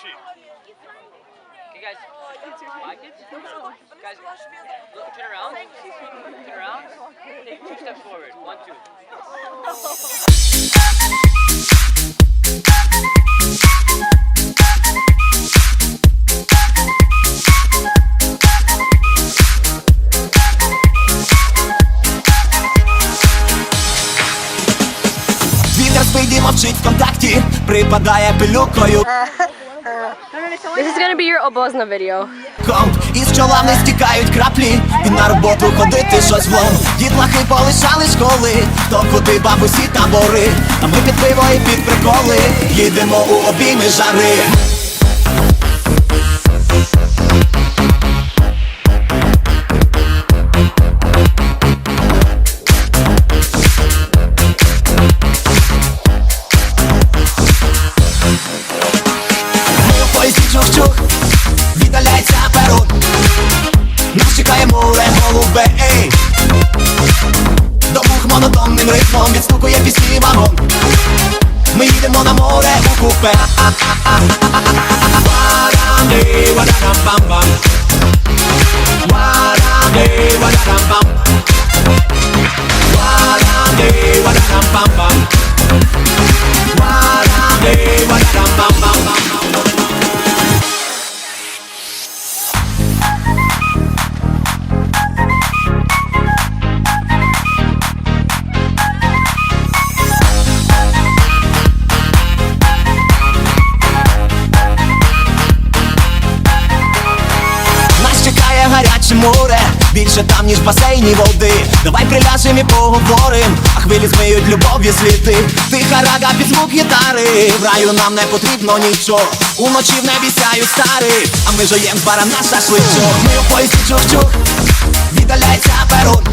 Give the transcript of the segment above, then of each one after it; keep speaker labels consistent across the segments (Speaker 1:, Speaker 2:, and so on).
Speaker 1: sheet.
Speaker 2: Okay, guys. Like it? Guys, look, turn around. Turn around. Take two steps forward. One, two.
Speaker 3: Вітер спить мовчить в контакті, припадає пилюкою
Speaker 4: This is gonna be your обозна video.
Speaker 3: Комп із чола не стікають краплі, і на роботу ходити щось влом. Дітлахи полишали школи, хто куди бабусі табори. А ми під пиво і під приколи, їдемо у обійми жари. ram bam bam. Waram day, waram bam. Waram day, waram bam bam. Waram day, waram більше там, ніж басейні води. Давай приляжем і поговорим, а хвилі змиють любов'ю сліди. Тиха рага під звук гітари. В раю нам не потрібно нічого. Уночі в небі сяють стари, а ми жуєм з барана шашличок. Ми у поїзді чух-чух, віддаляється перун.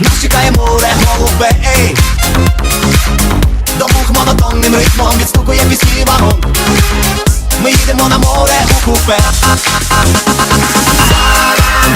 Speaker 3: Нас чекає море голубе, ей До вух монотонним ритмом відстукує пісні вагон Ми їдемо на море у купе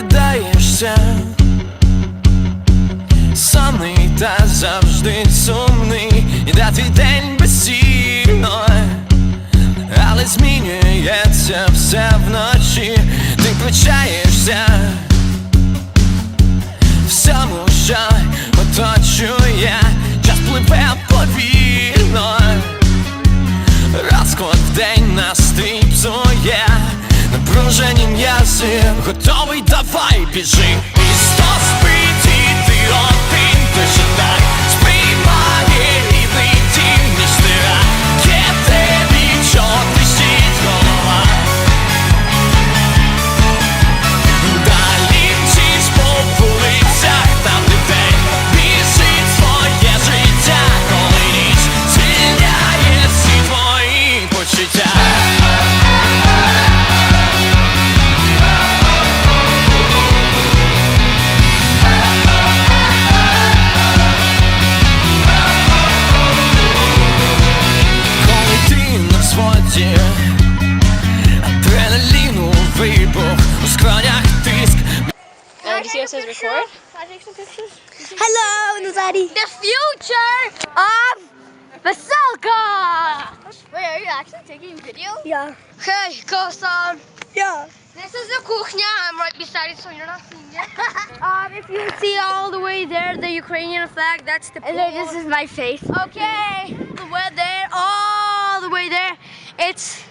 Speaker 5: прокидаєшся, сонний та завжди сумний, іде твій день безцільно, але змінюється все вночі, ти включаєшся. Всьому, що оточує, час пливе повільно. уже м'яси Готовий, давай, біжи. І сто спить, і ти один, ти
Speaker 4: же так. See what it says record?
Speaker 6: Hello, Nazari.
Speaker 7: The future of Veselka! Wait, are you actually taking video?
Speaker 6: Yeah.
Speaker 7: Okay, go son.
Speaker 6: Yeah.
Speaker 7: This is the kuchnia. I'm right beside it, so you're not seeing it. um, if you see all the way there, the Ukrainian flag, that's the pool.
Speaker 6: And then this is my face.
Speaker 7: Okay, the way there, all the way there, it's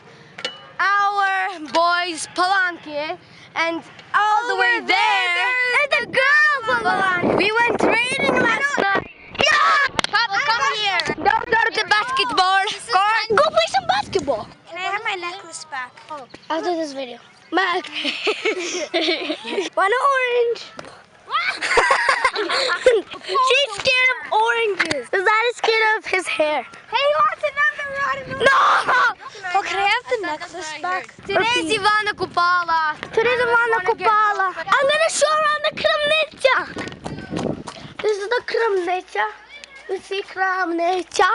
Speaker 7: our boys Palanque, and all the way there,
Speaker 6: And the girls on the line.
Speaker 7: we went training last night.
Speaker 6: Yeah!
Speaker 7: Papa, come here. Don't go to the basketball court.
Speaker 6: Go play some basketball.
Speaker 7: Can I have my necklace back?
Speaker 6: Oh, after this video. Mac. One orange. She's scared of oranges. Because that is scared of his hair.
Speaker 7: Hey, he wants another watermelon.
Speaker 6: No!
Speaker 7: Oh, can I have the necklace back? Today's Ivana Kupala.
Speaker 6: Today's Ivana Kupala. I'm gonna show around the Kramnica. This is the Kramnica. You see Kramnica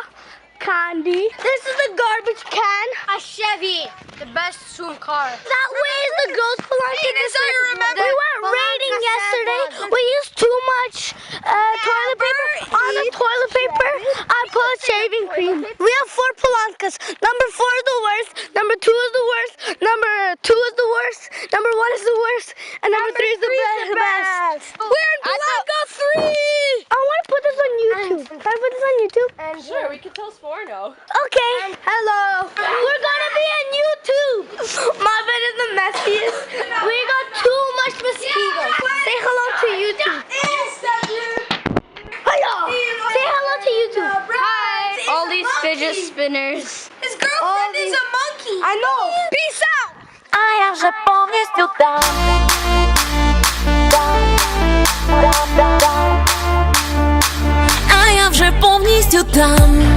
Speaker 6: candy. This is a garbage can.
Speaker 7: A Chevy, the best soon car.
Speaker 6: That way is the girls' Palanca.
Speaker 7: Hey,
Speaker 6: This
Speaker 7: so remember
Speaker 6: We went raiding yesterday. We used too much uh, toilet paper. On the toilet paper, I put shaving cream. We have four Palancas. Number four is the worst. Number two is the worst. Number two is the worst. Number one is the worst. And number, three is the, be- best. We're in Palanca three. I want to put this on YouTube. Can I put this on YouTube?
Speaker 4: Sure, we can tell Sforno.
Speaker 6: Okay. Hello. We're gonna be on YouTube. My bed is the messiest. We got too much mosquitoes. Say hello to YouTube. Hello. Say hello to YouTube.
Speaker 7: Hi. All these fidget spinners.
Speaker 6: His girlfriend is a monkey. I know. Peace out.
Speaker 1: А я вже повністю там. Там, там, там. А я вже повністю там,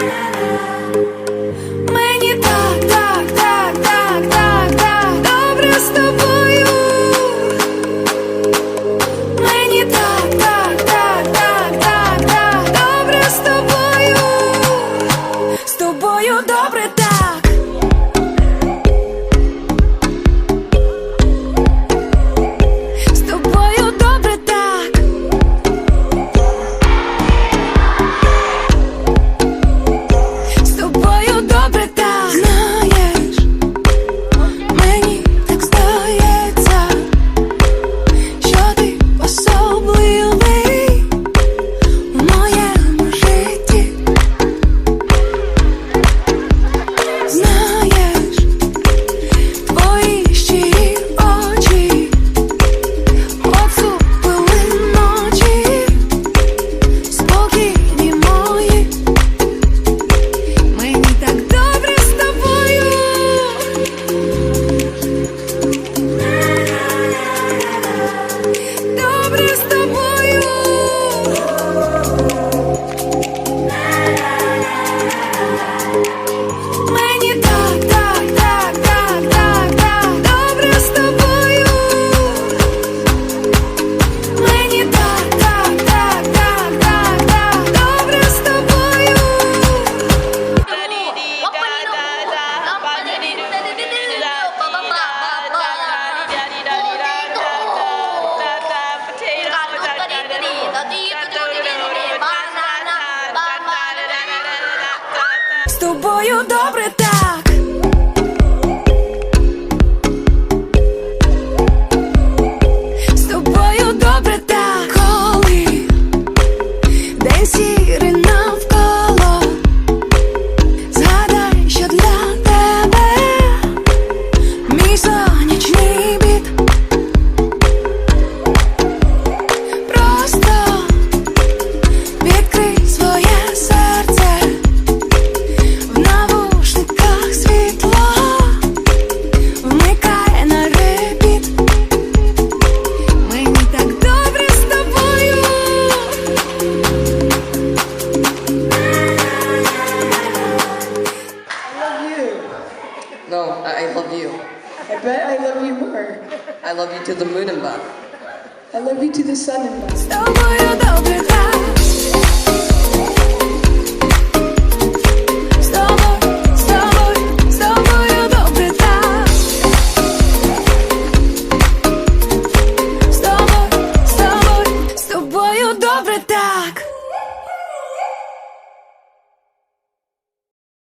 Speaker 2: Thank.
Speaker 8: тобою добре так.
Speaker 9: I love you
Speaker 10: more.
Speaker 9: I love you to the moon and back.
Speaker 10: I love you to the sun and back.